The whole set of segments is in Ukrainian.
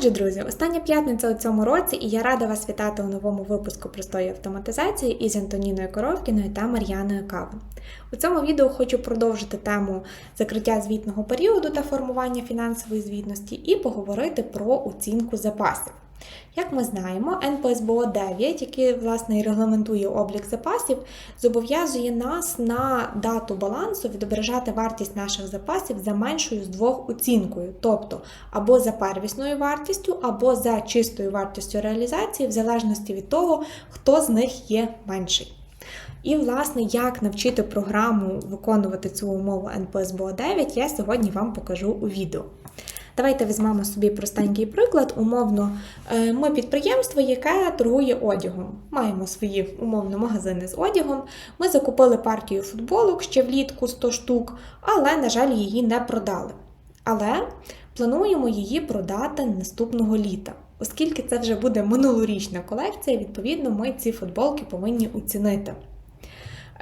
Отже, друзі, остання п'ятниця у цьому році, і я рада вас вітати у новому випуску простої автоматизації із Антоніною Коровкіною та Мар'яною Кавин. У цьому відео хочу продовжити тему закриття звітного періоду та формування фінансової звітності і поговорити про оцінку запасів. Як ми знаємо, НПСБО 9, який власне і регламентує облік запасів, зобов'язує нас на дату балансу відображати вартість наших запасів за меншою з двох оцінкою, тобто або за первісною вартістю, або за чистою вартістю реалізації, в залежності від того, хто з них є менший. І, власне, як навчити програму виконувати цю умову НПСБО 9, я сьогодні вам покажу у відео. Давайте візьмемо собі простенький приклад. Умовно, е, ми підприємство, яке торгує одягом. Маємо свої умовно магазини з одягом. Ми закупили партію футболок ще влітку 100 штук, але, на жаль, її не продали. Але плануємо її продати наступного літа. Оскільки це вже буде минулорічна колекція, відповідно, ми ці футболки повинні оцінити.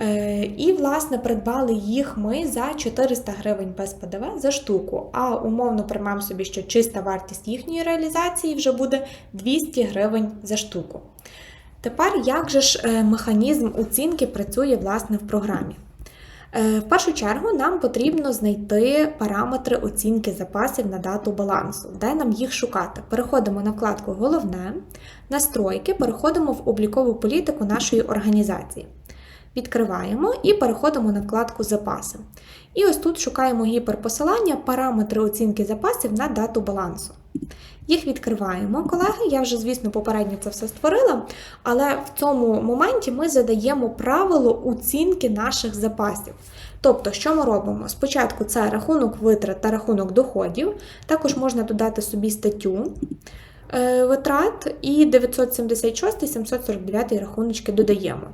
Е, і, власне, придбали їх ми за 400 гривень без ПДВ за штуку. А умовно приймемо собі, що чиста вартість їхньої реалізації вже буде 200 гривень за штуку. Тепер, як же ж е, механізм оцінки працює власне в програмі? Е, в першу чергу нам потрібно знайти параметри оцінки запасів на дату балансу, де нам їх шукати. Переходимо на вкладку Головне, настройки, переходимо в облікову політику нашої організації. Відкриваємо і переходимо на вкладку Запаси. І ось тут шукаємо гіперпосилання, параметри оцінки запасів на дату балансу. Їх відкриваємо, колеги. Я вже, звісно, попередньо це все створила, але в цьому моменті ми задаємо правило оцінки наших запасів. Тобто, що ми робимо? Спочатку це рахунок витрат та рахунок доходів, також можна додати собі статтю. Е, витрат і 976 749 рахуночки додаємо.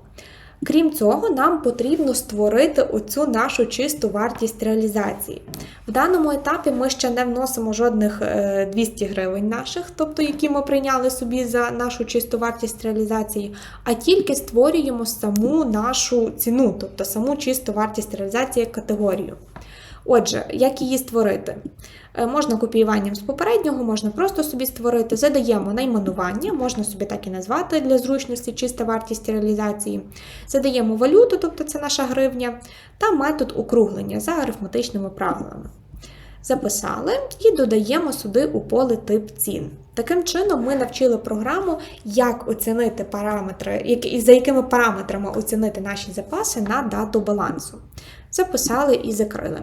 Крім цього, нам потрібно створити оцю нашу чисту вартість реалізації. В даному етапі ми ще не вносимо жодних 200 е, гривень наших, тобто які ми прийняли собі за нашу чисту вартість реалізації, а тільки створюємо саму нашу ціну, тобто саму чисту вартість реалізації категорію. Отже, як її створити? Е, можна копіюванням з попереднього, можна просто собі створити, задаємо найменування, можна собі так і назвати для зручності чиста вартість реалізації. Задаємо валюту, тобто це наша гривня, та метод округлення за арифметичними правилами. Записали і додаємо сюди у поле тип цін. Таким чином, ми навчили програму, як оцінити параметри, за якими параметрами оцінити наші запаси на дату балансу записали і закрили.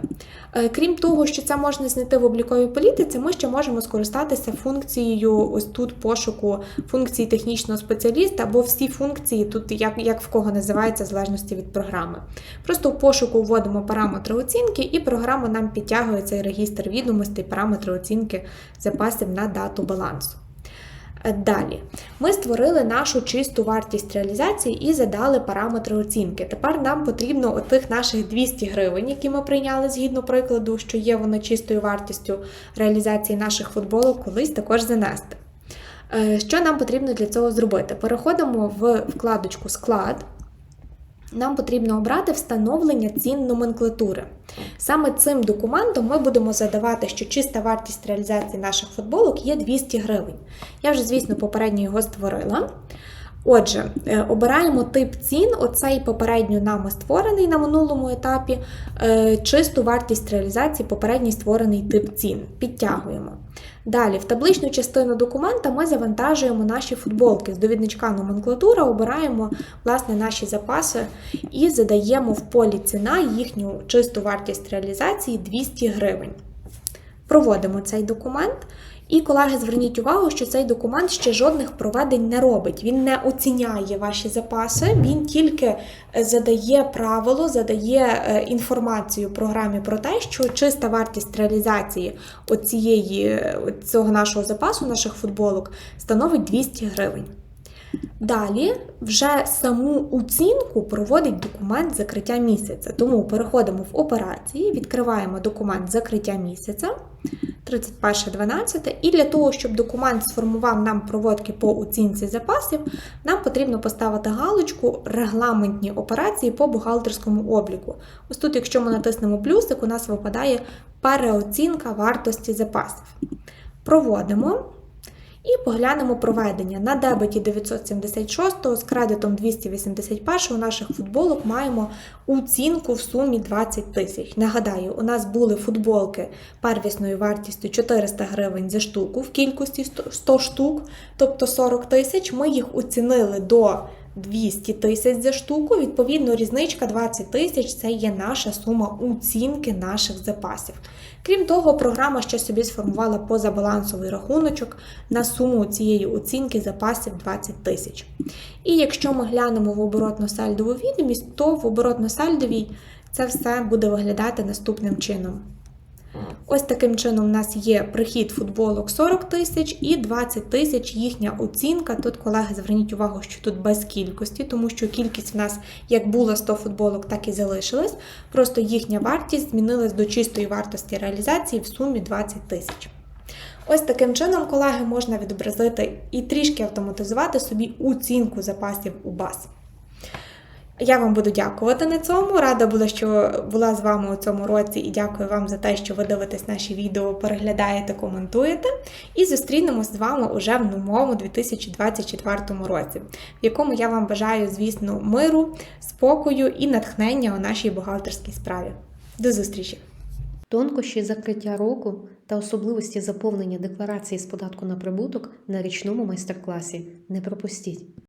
Е, крім того, що це можна знайти в обліковій політиці, ми ще можемо скористатися функцією ось тут пошуку функції технічного спеціаліста, або всі функції, тут як як в кого називається, в залежності від програми. Просто в пошуку вводимо параметри оцінки, і програма нам підтягує цей регістр відомостей, параметри оцінки запасів на дату балансу. Далі, ми створили нашу чисту вартість реалізації і задали параметри оцінки. Тепер нам потрібно отих наших 200 гривень, які ми прийняли згідно прикладу, що є вони чистою вартістю реалізації наших футболок, колись також занести. Е, що нам потрібно для цього зробити? Переходимо в вкладочку Склад нам потрібно обрати встановлення цін номенклатури. Саме цим документом ми будемо задавати, що чиста вартість реалізації наших футболок є 200 гривень. Я вже, звісно, попередньо його створила. Отже, е, обираємо тип цін, оцей попередньо нами створений на минулому етапі, е, чисту вартість реалізації, попередній створений тип цін. Підтягуємо. Далі, в табличну частину документа ми завантажуємо наші футболки. З довідничка номенклатура обираємо власне, наші запаси і задаємо в полі ціна їхню чисту вартість реалізації 200 гривень. Проводимо цей документ. І, колеги, зверніть увагу, що цей документ ще жодних проведень не робить. Він не оціняє ваші запаси, він тільки е, задає правило, задає е, інформацію програмі про те, що чиста вартість реалізації оцієї, е, цього нашого запасу, наших футболок, становить 200 гривень. Далі вже саму оцінку проводить документ закриття місяця. Тому переходимо в операції, відкриваємо документ закриття місяця 31.12. І для того, щоб документ сформував нам проводки по оцінці запасів, нам потрібно поставити галочку регламентні операції по бухгалтерському обліку. Ось тут, якщо ми натиснемо плюсик, у нас випадає переоцінка вартості запасів. Проводимо. І поглянемо проведення. На дебеті 976 з кредитом 281 наших футболок маємо оцінку в сумі 20 тисяч. Нагадаю, у нас були футболки первісною вартістю 400 гривень за штуку в кількості 100 100 штук, тобто 40 тисяч. Ми їх оцінили до 200 тисяч за штуку. Відповідно, різничка 20 тисяч це є наша сума оцінки наших запасів. Крім того, програма ще собі сформувала позабалансовий рахуночок на суму цієї оцінки запасів 20 тисяч. І якщо ми глянемо в оборотно-сальдову відомість, то в оборотно-сальдовій це все буде виглядати наступним чином. Ось таким чином у нас є прихід футболок 40 тисяч і 20 тисяч їхня оцінка. Тут, колеги, зверніть увагу, що тут без кількості, тому що кількість в нас як було 100 футболок, так і залишилась. Просто їхня вартість змінилась до чистої вартості реалізації в сумі 20 тисяч. Ось таким чином, колеги, можна відобразити і трішки автоматизувати собі оцінку запасів у баз. Я вам буду дякувати на цьому. Рада була, що була з вами у цьому році, і дякую вам за те, що ви дивитесь наші відео, переглядаєте, коментуєте. І зустрінемось з вами уже в новому 2024 році, в якому я вам бажаю, звісно, миру, спокою і натхнення у нашій бухгалтерській справі. До зустрічі! Тонкощі закриття року та особливості заповнення декларації з податку на прибуток на річному майстер-класі. Не пропустіть!